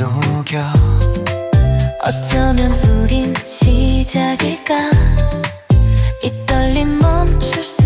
녹여. 어쩌면 우린 시작일까? 이 떨림 멈출 수